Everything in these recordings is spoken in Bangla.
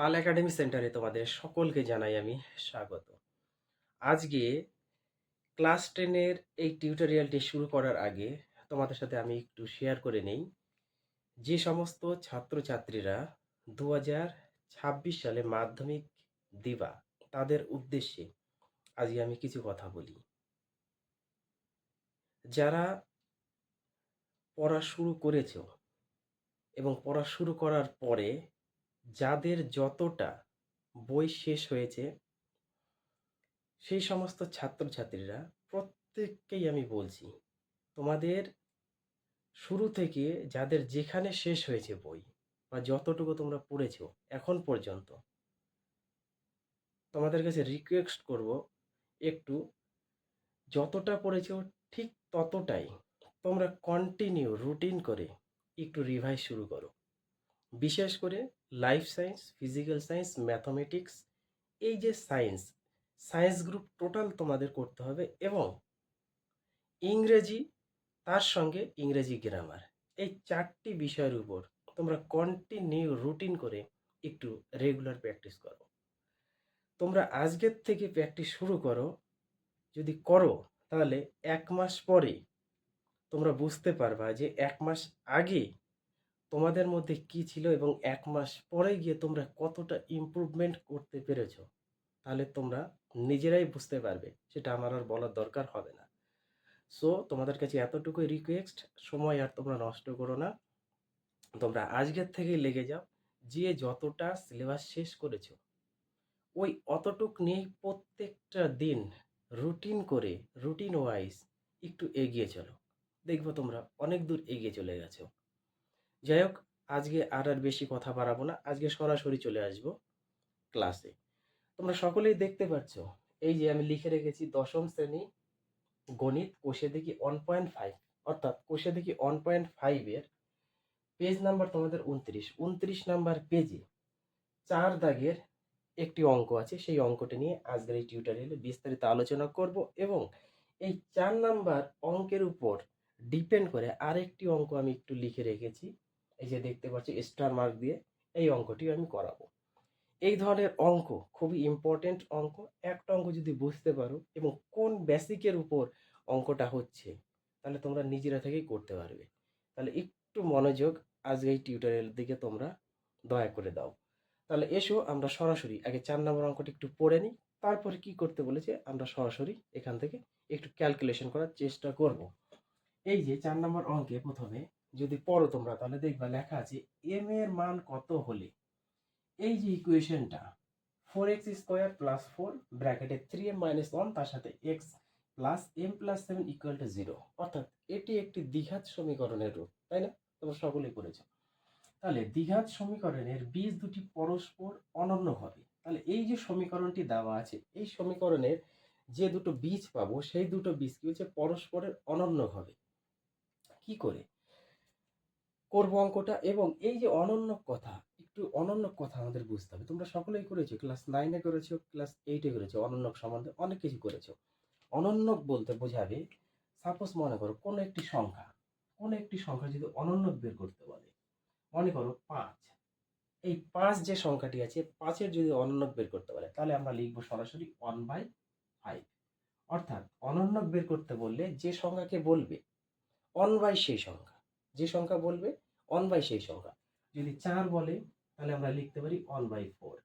পাল একাডেমি সেন্টারে তোমাদের সকলকে জানাই আমি স্বাগত। আজকে ক্লাস টেনের এই টিউটোরিয়ালটি শুরু করার আগে তোমাদের সাথে আমি একটু শেয়ার করে নেই। যে সমস্ত ছাত্রছাত্রীরা দু হাজার ছাব্বিশ সালে মাধ্যমিক দিবা, তাদের উদ্দেশ্যে আজকে আমি কিছু কথা বলি। যারা পড়া শুরু করেছ এবং পড়া শুরু করার পরে যাদের যতটা বই শেষ হয়েছে, সেই সমস্ত ছাত্রছাত্রীরা প্রত্যেককেই আমি বলছি, তোমাদের শুরু থেকে যাদের যেখানে শেষ হয়েছে বই বা যতটুকু তোমরা পড়েছো এখন পর্যন্ত, তোমাদের কাছে রিকোয়েস্ট করব একটু যতটা পড়েছ ঠিক ততটাই তোমরা কন্টিনিউ রুটিন করে একটু রিভাইজ শুরু করো। বিশেষ করে life science physical science mathematics এই যে সায়েন্স সায়েন্স গ্রুপ টোটাল তোমাদের করতে হবে এবং ইংরেজি, তার সঙ্গে ইংরেজি গ্রামার এই চারটি বিষয়ের উপর তোমরা কন্টিনিউ রুটিন করে একটু রেগুলার প্র্যাকটিস করো। তোমরা আজকের থেকে প্র্যাকটিস শুরু করো, যদি করো, তাহলে এক মাস পরে তোমরা বুঝতে পারবা যে এক মাস আগে তোমাদের মধ্যে কি ছিল এবং এক মাস পরে গিয়ে তোমরা কতটা ইমপ্রুভমেন্ট করতে পেরেছ? তাহলে তোমরা নিজেরাই বুঝতে পারবে, সেটা আমার আর বলার দরকার হবে না। সো তোমাদের কাছে এতটুকুই রিকোয়েস্ট সময় আর তোমরা নষ্ট করো না। তোমরা আজকের থেকেই লেগে যাও, যে যতটা সিলেবাস শেষ করেছ, ওই অতটুক নিয়েই প্রত্যেকটা দিন রুটিন করে রুটিন ওয়াইজ একটু এগিয়ে চলো। দেখব তোমরা অনেক দূর এগিয়ে চলে গেছো। যাই হোক, আজকে আর আর বেশি কথা বাড়াবো না। আজকে সরাসরি চলে আসব ক্লাসে তোমরা সকলেই দেখতে পাচ্ছ, এই যে আমি লিখে রেখেছি দশম শ্রেণি গণিত কোষে দেখি ওয়ান পয়েন্ট ফাইভ অর্থাৎ কোষে দেখি ওয়ান পয়েন্ট ফাইভের পেজ নাম্বার তোমাদের উনত্রিশ। উনত্রিশ নাম্বার পেজে চার দাগের একটি অঙ্ক আছে, সেই অঙ্কটি নিয়ে আজকের এই টিউটোরিয়ালে বিস্তারিত আলোচনা করব এবং এই চার নাম্বার অঙ্কের উপর ডিপেন্ড করে আরেকটি অঙ্ক আমি একটু লিখে রেখেছি। এই যে দেখতে পাচ্ছি স্টার মার্ক দিয়ে এই অঙ্কটি আমি করাবো। এই ধরনের অঙ্ক খুবই ইম্পর্টেন্ট অঙ্ক। একটা অঙ্ক যদি বুঝতে পারো এবং কোন বেসিকের উপর অঙ্কটা হচ্ছে, তাহলে তোমরা নিজেরা থেকেই করতে পারবে। তাহলে একটু মনোযোগ আজকে এই টিউটোরিয়াল দিকে তোমরা দয়া করে দাও। তাহলে এসো আমরা সরাসরি, আগে চার নম্বর অঙ্কটি একটু পড়ে নিই, তারপরে কি করতে বলেছে আমরা সরাসরি এখান থেকে একটু ক্যালকুলেশন করার চেষ্টা করব। এই যে চার নম্বর অঙ্কে প্রথমে যদি পড়ো তোমরা, তাহলে দেখবা লেখা আছে এম এর মান কত হলে? এই যে ইকুয়েশনটা four x square plus four ব্র্যাকেটে থ্রি এম মাইনাস ওয়ান তার সাথে x plus m plus seven equal to zero অর্থাৎ এটি একটি দ্বিঘাত সমীকরণের রূপ, তাই না? তোমরা সকলেই করেছ তাহলে দ্বিঘাত সমীকরণের বীজ দুটি পরস্পর অনন্য হবে। তাহলে এই যে সমীকরণটি দেওয়া আছে, এই সমীকরণের যে দুটো বীজ পাবো, সেই দুটো বীজ কি হচ্ছে? পরস্পরের অনন্য হবে। কি করে? করব অঙ্কটা এবং এই যে অনন্য কথা, একটু অনন্য কথা আমাদের বুঝতে হবে। তোমরা সকলেই করেছ ক্লাস নাইনে করেছ ক্লাস এইটে করেছ অনন্য সম্বন্ধে অনেক কিছু করেছ। অনন্য বলতে বোঝাবে সাপোজ মনে করো কোনো একটি সংখ্যা, কোনো একটি সংখ্যা যদি অনন্য বের করতে বলে, মনে করো পাঁচ, এই পাঁচ যে সংখ্যাটি আছে, পাঁচের যদি অনন্য বের করতে বলে, তাহলে আমরা লিখব সরাসরি ওয়ান বাই ফাইভ অর্থাৎ অনন্য বের করতে বললে যে সংখ্যাকে বলবে অন বাই সেই সংখ্যা। যে সংখ্যা বলবে অন বাই সেই সংখ্যা। যদি চার বলে, তাহলে আমরা লিখতে পারি ওয়ান বাই ফোর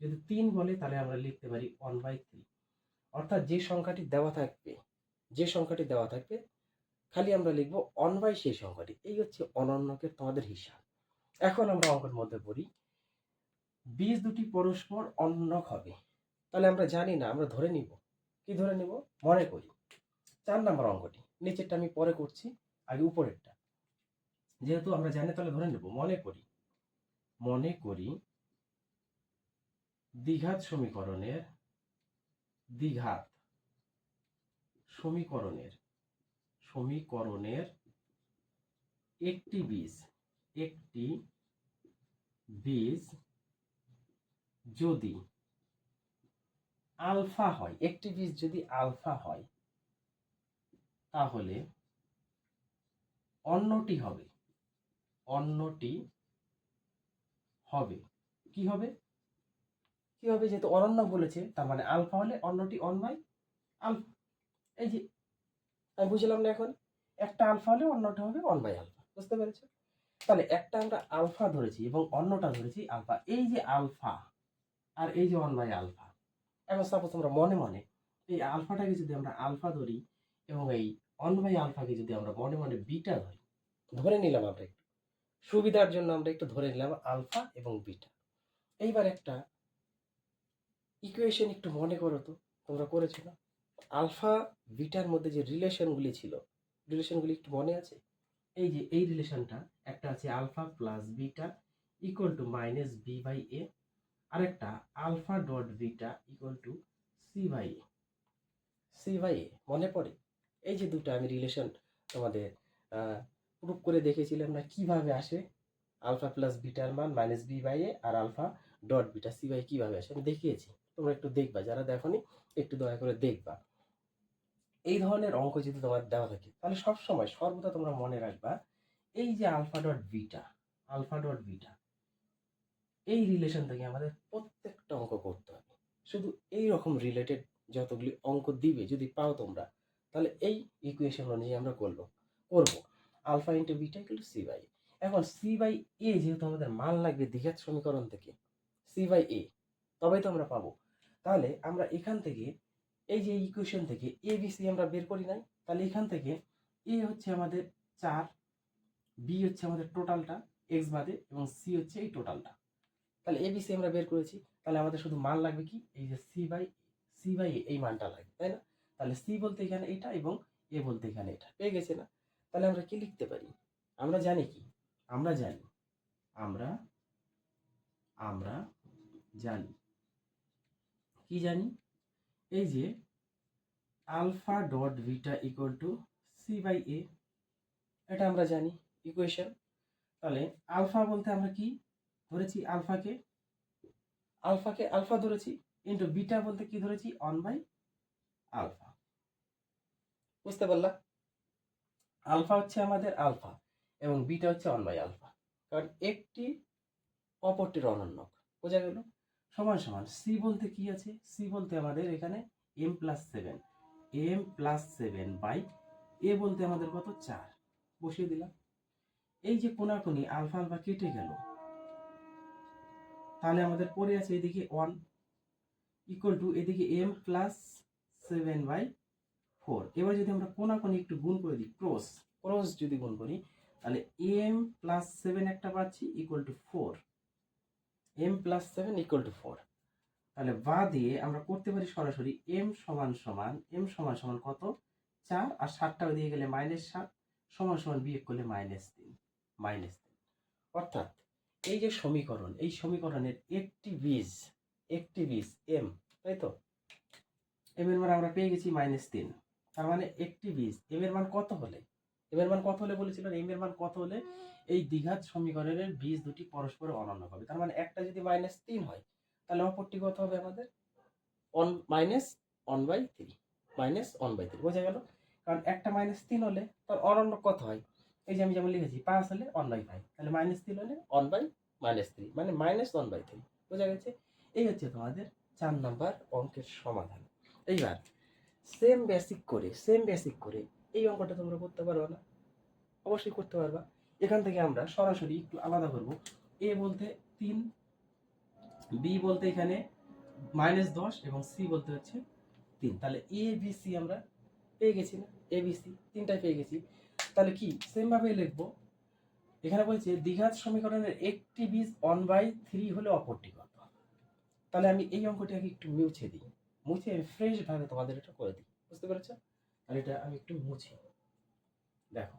যদি তিন বলে, তাহলে আমরা লিখতে পারি ওয়ান বাই থ্রি অর্থাৎ যে সংখ্যাটি দেওয়া থাকবে, যে সংখ্যাটি দেওয়া থাকবে, খালি আমরা লিখব অন বাই সেই সংখ্যাটি। এই হচ্ছে অনন্যকের তোমাদের হিসাব। এখন আমরা অঙ্কের মধ্যে পড়ি। বীজ দুটি পরস্পর অন্যক হবে। তাহলে আমরা জানি না, আমরা ধরে নিব। কি ধরে নিব? মনে করি। চার নম্বর অঙ্কটি। নিচেরটা আমি পরে করছি, আগে উপরেরটা। যেহেতু আমরা জানি, তাহলে ধরে নেব, মনে করি মনে করি দ্বিঘাত সমীকরণের দ্বিঘাত সমীকরণের সমীকরণের একটি বীজ একটি বীজ যদি আলফা হয়, একটি বীজ যদি আলফা হয়, তাহলে অন্যটি হবে। অন্যটি হবে। কি হবে? কি হবে যেহেতু অনন্য বলেছে, তার মানে আলফা হলে অন্যটি অন বাই আলফা। এই যে, আমি বুঝলাম না এখন। একটা আলফা হলে অন্যটা হবে অন বাই আলফা, বুঝতে পেরেছ? তাহলে একটা আমরা আলফা ধরেছি এবং অন্যটা ধরেছি আলফা। এই যে আলফা আর এই যে ওয়ান বাই আলফা, এখন সাপোজ আমরা মনে মনে এই আলফাটাকে যদি আমরা আলফা ধরি এবং এই ওয়ান বাই আলফাকে যদি আমরা মনে মনে বিটা ধরি, ধরে নিলাম আমরা সুবিধার জন্য আমরা একটু ধরে নিলাম আলফা এবং বিটা। এইবার একটা ইকুয়েশন একটু মনে করো তো, তোমরা করেছ না? আলফা, বিটার মধ্যে যে রিলেশনগুলি ছিল রিলেশনগুলি একটু মনে আছে? এই যে এই রিলেশনটা একটা আছে alpha plus beta equal to minus b by a আরেকটা alpha dot beta equal to c by a c by a মনে পড়ে? এই যে দুটো আমি রিলেশন তোমাদের প্রুভ করে দেখেছিলাম না কীভাবে আসে। আলফা প্লাস বিটার মান minus b by a R alpha dot beta c by কীভাবে আসে আমি দেখিয়েছি। তোমরা একটু দেখবা, যারা দেখোনি, একটু দয়া করে দেখবা। এই ধরনের অঙ্ক যদি তোমার দেওয়া থাকে, তাহলে সব সময় সর্বদা তোমরা মনে রাখবা, এই যে alpha dot beta alpha dot beta এই রিলেশন থেকে আমাদের প্রত্যেকটা অঙ্ক করতে হবে। শুধু এই রকম রিলেটেড যতগুলি অঙ্ক দিবে যদি পাও তোমরা, তাহলে এই ইকুয়েশন অনুযায়ী আমরা করব। করব। Alpha into beta equal c by. এখন সি বাই এ যেহেতু আমাদের মান লাগবে দ্বিঘাত সমীকরণ থেকে, সি বাই এ, তবেই তো আমরা পাবো। তাহলে আমরা এখান থেকে, এই যে ইকুয়েশন থেকে এ, বি, সি আমরা বের করি নাই, তাহলে এখান থেকে এ হচ্ছে আমাদের চার, বি হচ্ছে আমাদের টোটালটা এক্স বাদে, এবং সি হচ্ছে এই টোটালটা তাহলে এ, বি, সি আমরা বের করেছি, তাহলে আমাদের শুধু মান লাগবে কি? এই যে সি বাই সি বাই এই মানটা লাগবে, তাই না? তাহলে সি বলতে এখানে এটা এবং এ বলতে এখানে এটা, পেয়ে গেছে না? তাহলে আমরা কি লিখতে পারি? আমরা জানি কি? আমরা জানি। আমরা আমরা জানি। কি জানি? এই যে alpha dot beta equal to c by a এটা আমরা জানি ইকুয়েশন তাহলে আলফা বলতে আমরা কি ধরেছি? আলফাকে? আলফাকে আলফা ধরেছি ইন্টু বিটা বলতে কি ধরেছি? One by alpha. বুঝতে পারলা? আলফা হচ্ছে আমাদের আলফা এবং বিটা হচ্ছে অন বাই আলফা। কারণ একটি অপরটির অনন্যক, বোঝা গেল? সমান সমান সি বলতে কি আছে? সি বলতে আমাদের এখানে m plus seven m plus seven by a বলতে আমাদের কত? চার। বসিয়ে দিলাম। এই যে কোনাকুনি আলফা আলফা কেটে গেল, তাহলে আমাদের পড়ে আছে এদিকে ওয়ান ইকুয়াল টু এদিকে m plus seven by four এবার যদি আমরা কোনাকুনি একটু গুণ করে দিই ক্রস ক্রস যদি গুণ করি, তাহলে এম প্লাস সেভেন একটা পাচ্ছি equal to four m plus seven equal to four তাহলে বা দিয়ে আমরা করতে পারি সরাসরি এম সমান সমান এম সমান সমান কত? চার, আর সাতটা দিয়ে গেলে মাইনাস সাত, সমান সমান বিয়োগ করলে মাইনাস তিন মাইনাস তিন। অর্থাৎ এই যে সমীকরণ, এই সমীকরণের একটি বীজ একটি বীজ এম তাই তো? এম এর মান আমরা পেয়ে গেছি মাইনাস তিন। তার মানে একটি বীজ এম এর মান কত হলে? এম এর মান কত হলে বলেছিল এম এর মান কত হলে এই দ্বিঘাত সমীকরণের বীজ দুটি পরস্পর অনন্য হবে। তার মানে একটা যদি মাইনাস তিন হয়, তাহলে অপরটি কত হবে আমাদের? One minus one by three minus one by three বোঝা গেল? কারণ একটা মাইনাস তিন হলে তার অনন্য কত হয়? এই যে আমি যেমন লিখেছি, পাঁচ হলে অন বাই ফাইভ তাহলে মাইনাস তিন হলে অন বাই মাইনাস থ্রি মানে মাইনাস ওয়ান বাই থ্রি বোঝা গেছে? এই হচ্ছে তোমাদের চার নম্বর অঙ্কের সমাধান। এইবার সেম বেসিক করে সেম বেসিক করে এই অঙ্কটা তোমরা করতে পারবে না। অবশ্যই করতে পারবা। এখান থেকে আমরা সরাসরি একটু আলাদা করব। এ বলতে তিন, বি বলতে এখানে মাইনাস দশ এবং সি বলতে হচ্ছে তিন। তাহলে এ, বি, সি আমরা পেয়ে গেছি না? এ, বি, সি তিনটাই পেয়ে গেছি। তাহলে কি? সেমভাবে লিখব। এখানে বলছে দ্বিঘাত সমীকরণের একটি বীজ অন বাই থ্রি হলে অপরটি কত? তাহলে আমি এই অঙ্কটি আগে একটু মুছে দিই। মুছে আমি ফ্রেশ ভাবে তোমাদের এটা করে দিই, বুঝতে পেরেছ? আর এটা আমি একটু মুছি। দেখো।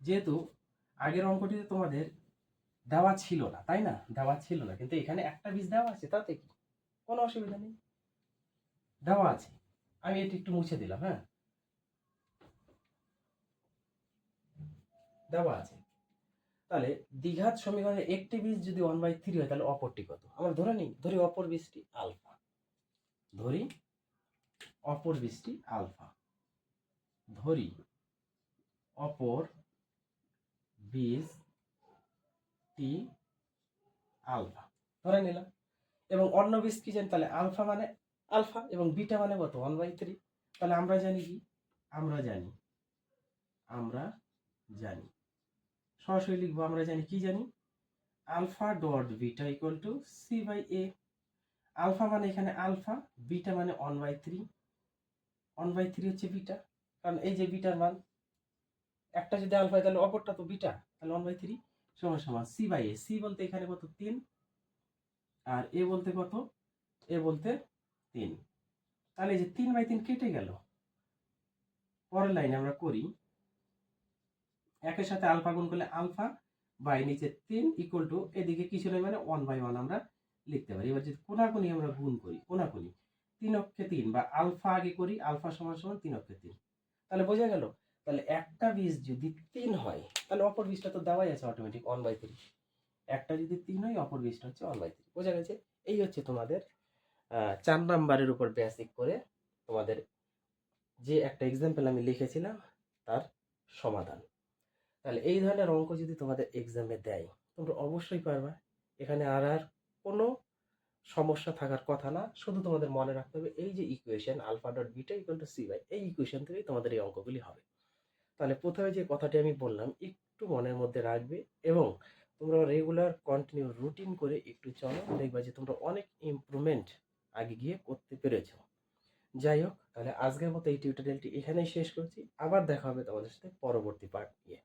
যেহেতু আগের অঙ্কটিতে তোমাদের দেওয়া ছিল না, তাই না? দেওয়া ছিল না, কিন্তু এখানে একটা বীজ দেওয়া আছে, তাতে কি? কোনো অসুবিধা নেই। দেওয়া আছে। আমি এটি একটু মুছে দিলাম হ্যাঁ? দেওয়া আছে। তাহলে দ্বিঘাত সমীকরণের একটি বীজ যদি ওয়ান বাই থ্রি হয়, তাহলে অপরটি কত? আমরা ধরে নিই, ধরি অপর বীজটি আলফা। ধরি অপর বীজটি আলফা। ধরি অপর বীজ টি আলফা। ধরে নিলাম। এবং অন্য বীজ কি জানি? তাহলে আলফা মানে আলফা এবং বিটা মানে কত? ওয়ান বাই থ্রি তাহলে আমরা জানি কি? আমরা জানি আমরা জানি। সরাসরি লিখব, আমরা জানি কি জানি? Alpha dot beta equal to c by a alpha মানে এখানে আলফা, বিটা মানে one by three one by three হচ্ছে বিটা, কারণ এই যে বিটার মান, একটা যদি আলফা তাহলে অপরটা তো বিটা, তাহলে ওয়ান বাই থ্রি সমান সমান সি বাই এ সি বলতে এখানে কত? তিন। আর এ বলতে কত? এ বলতে তিন। তাহলে এই যে তিন বাই তিন কেটে গেল। পরের লাইনে আমরা করি একের সাথে আলফা গুণ করলে আলফা বাই নিচে তিন ইকুয়াল টু এদিকে কিছু নয় মানে ওয়ান বাই ওয়ান আমরা লিখতে পারি। এবার যদি কোনাকুনি আমরা গুণ করি, কোনাকুনি, তিন অক্ষে তিন বা আলফা আগে করি, আলফা সমান সমান তিন অক্ষে তিন। তাহলে বোঝা গেল, তাহলে একটা বীজ যদি তিন হয়, তাহলে অপর বীজটা তো দেওয়াই আছে অটোমেটিক ওয়ান বাই থ্রি একটা যদি তিন হয়, অপর বীজটা হচ্ছে ওয়ান বাই থ্রি বোঝা গেছে? এই হচ্ছে তোমাদের চার নাম্বারের উপর বেসিক করে তোমাদের যে একটা এক্সাম্পল আমি লিখেছিলাম, তার সমাধান। তাহলে এই ধরনের অঙ্ক যদি তোমাদের এক্সামে দেয়, তোমরা অবশ্যই পারবা। এখানে আর আর কোনো সমস্যা থাকার কথা না, শুধু তোমাদের মনে রাখতে হবে এই যে equation alpha dot beta equal to c by এই ইকুয়েশন থেকেই তোমাদের এই অঙ্কগুলি হবে। তাহলে প্রথমে যে কথাটি আমি বললাম, একটু মনের মধ্যে রাখবে এবং তোমরা রেগুলার কন্টিনিউ রুটিন করে একটু চলো, দেখবা যে তোমরা অনেক ইমপ্রুভমেন্ট আগে গিয়ে করতে পেরেছ। যাই হোক, তাহলে আজকের মতো এই টিউটোরিয়ালটি এখানেই শেষ করছি। আবার দেখা হবে তোমাদের সাথে পরবর্তী পার্ট নিয়ে।